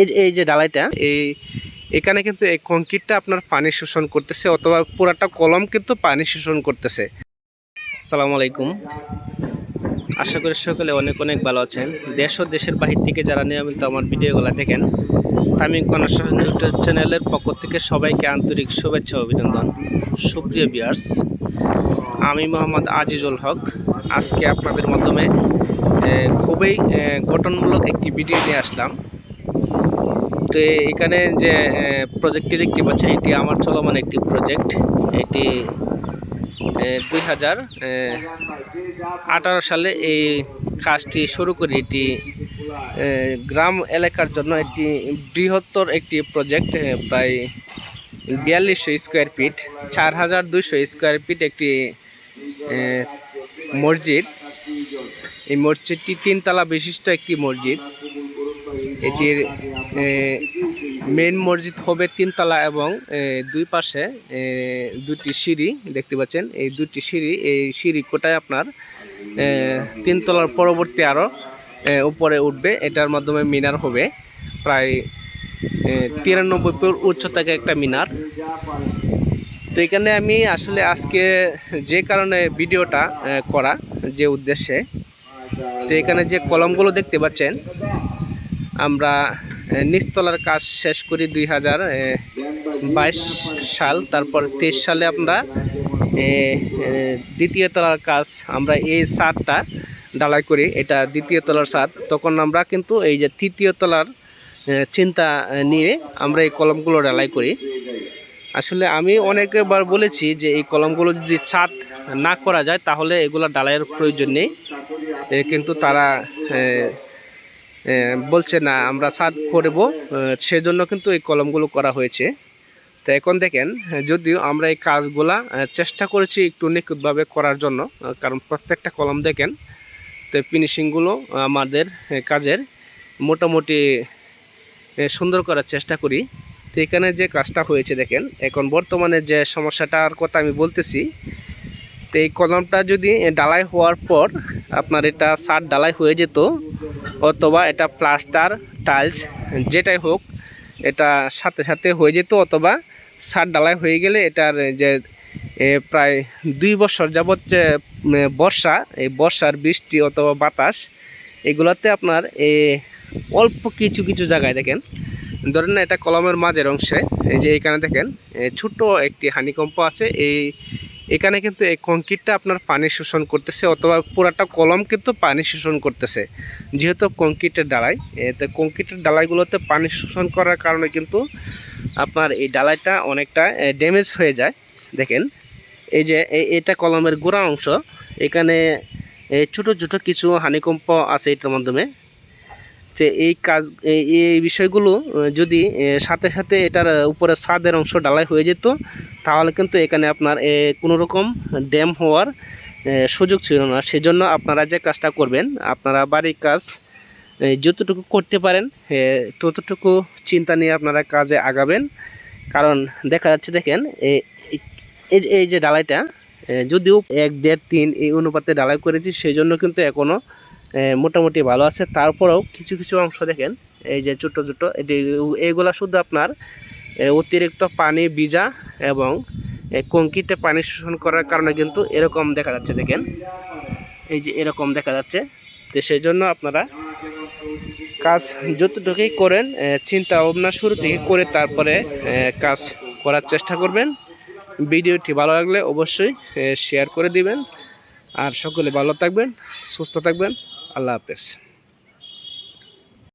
এই এই যে ডালাইটা এই এখানে কিন্তু এই কংক্রিটটা আপনার পানি শোষণ করতেছে অথবা পুরাটা কলম কিন্তু পানি শোষণ করতেছে। আসসালামু আলাইকুম। আশা করি সকলে অনেক অনেক ভালো আছেন। দেশ ও দেশের বাহির থেকে যারা নিয়মিত আমার ভিডিওগুলো দেখেন তামিম কনস্ট্রাকশন ইউটিউব চ্যানেলের পক্ষ থেকে সবাইকে আন্তরিক শুভেচ্ছা অভিনন্দন। সুপ্রিয় বিয়ার্স আমি মোহাম্মদ আজিজুল হক। আজকে আপনাদের মাধ্যমে খুবই গঠনমূলক একটি ভিডিও নিয়ে আসলাম। তো এখানে যে প্রজেক্টটি দেখতে পাচ্ছেন, এটি আমার চলমান একটি প্রজেক্ট এটি দুই হাজার আঠারো সালে এই কাজটি শুরু করি এটি গ্রাম এলাকার জন্য একটি বৃহত্তর একটি প্রজেক্ট প্রায় বিয়াল্লিশশো স্কোয়ার ফিট চার হাজার দুইশো স্কোয়ার ফিট একটি মসজিদ। এই মসজিদটি তিনতলা বিশিষ্ট একটি মসজিদ। এটির মেন মসজিদ হবে তিনতলা এবং দুই পাশে দুটি সিঁড়ি দেখতে পাচ্ছেন। এই দুটি সিঁড়ি, এই সিঁড়ি কোটায় আপনার তিনতলার পরবর্তী আরও উপরে উঠবে। এটার মাধ্যমে মিনার হবে। প্রায় তিরানব্বই ফুট উচ্চতাকে একটা মিনার। তো এখানে আমি আসলে আজকে যে কারণে ভিডিওটা করা, যে উদ্দেশ্যে, তো এখানে যে কলমগুলো দেখতে পাচ্ছেন, আমরা নিচতলার কাজ শেষ করি দুই হাজার বাইশ সাল, তারপর তেইশ সালে আমরা দ্বিতীয় তলার কাজ আমরা এই ছাদটা ডালাই করি, এটা দ্বিতীয় তলার ছাদ তখন আমরা কিন্তু এই যে তৃতীয় তলার চিন্তা নিয়ে আমরা এই কলমগুলো ডালাই করি। আসলে আমি অনেকবার বলেছি যে এই কলমগুলো যদি ছাদ না করা যায়, তাহলে এগুলো ডালাইয়ের প্রয়োজন নেই। কিন্তু তারা বলছে, না, আমরা ছাদ করব। সেজন্য কিন্তু এই কলমগুলো করা হয়েছে। তো এখন দেখেন, যদিও আমরা এই কাজগুলা চেষ্টা করেছি একটু নিখুঁতভাবে করার জন্য কারণ প্রত্যেকটা কলম দেখেন, তো ফিনিশিংগুলো আমাদের কাজের মোটামুটি সুন্দর করার চেষ্টা করি। তো এখানে যে কাজটা হয়েছে দেখেন, এখন বর্তমানে যে সমস্যাটার কথা আমি বলতেছি তো এই কলমটা যদি ডালাই হওয়ার পর আপনার এটা সার ডালাই হয়ে যেত অথবা এটা প্লাস্টার টাইলস যেটাই হোক এটা সাথে সাথে হয়ে যেত অথবা সার ডালাই হয়ে গেলে এটার যে প্রায় দুই বছর যাবৎ যে বর্ষা এই বর্ষার বৃষ্টি অথবা বাতাস এগুলোতে আপনার এ, অল্প কিছু কিছু জায়গায় দেখেন। ধরেন না এটা কলমের মাঝের অংশে এই যে এখানে দেখেন এ, ছোট্ট একটি হানিকম্প আছে এই এখানে কিন্তু এই কংক্রিটটা আপনার পানি শোষণ করতেছে, অথবা পুরাটা কলম কিন্তু পানি শোষণ করতেছে, যেহেতু কংক্রিটের ডালাই। এতে কংক্রিটের ডালাইগুলোতে পানি শোষণ করার কারণে কিন্তু আপনার এই ডালাইটা অনেকটা ড্যামেজ হয়ে যায়। দেখেন, এই যে এটা কলমের গোড়া অংশ, এখানে ছোট ছোট কিছু হানিকম্প আছে এটার মাধ্যমে। তো এই কাজ, এই- বিষয়গুলো যদি সাথে সাথে এটার উপরে ছাদের অংশ ডালাই হয়ে যেত, তাহলে কিন্তু এখানে আপনার কোনো রকম ড্যাম হওয়ার সুযোগ ছিল না। সেজন্য আপনারা যে কাজটা করবেন, আপনারা বাড়ির কাজ যতটুকু করতে পারেন ততটুকু চিন্তা নিয়ে আপনারা কাজে আগাবেন। কারণ দেখা যাচ্ছে, দেখেন এই- এই যে- যে ডালাইটা যদিও এক, দেড়, তিন এই অনুপাতে ডালাই করেছি সেই জন্য কিন্তু এখনও মোটামুটি ভালো আছে। তারপরেও কিছু কিছু অংশ দেখেন, এই যে ছোটো ছোটো এটি এইগুলা শুধু আপনার অতিরিক্ত পানি ভিজা এবং কংক্রিটে পানি শোষণ করার কারণে কিন্তু এরকম দেখা যাচ্ছে, দেখেন। এই যে এরকম দেখা যাচ্ছে। তো সেই জন্য আপনারা কাজ যতটুকুই করেন চিন্তা ভাবনা শুরু থেকে করে তারপরে কাজ করার চেষ্টা করবেন। ভিডিওটি ভালো লাগলে অবশ্যই শেয়ার করে দিবেন। আর সকলে ভালো থাকবেন, সুস্থ থাকবেন। আল্লাহ হাফেজ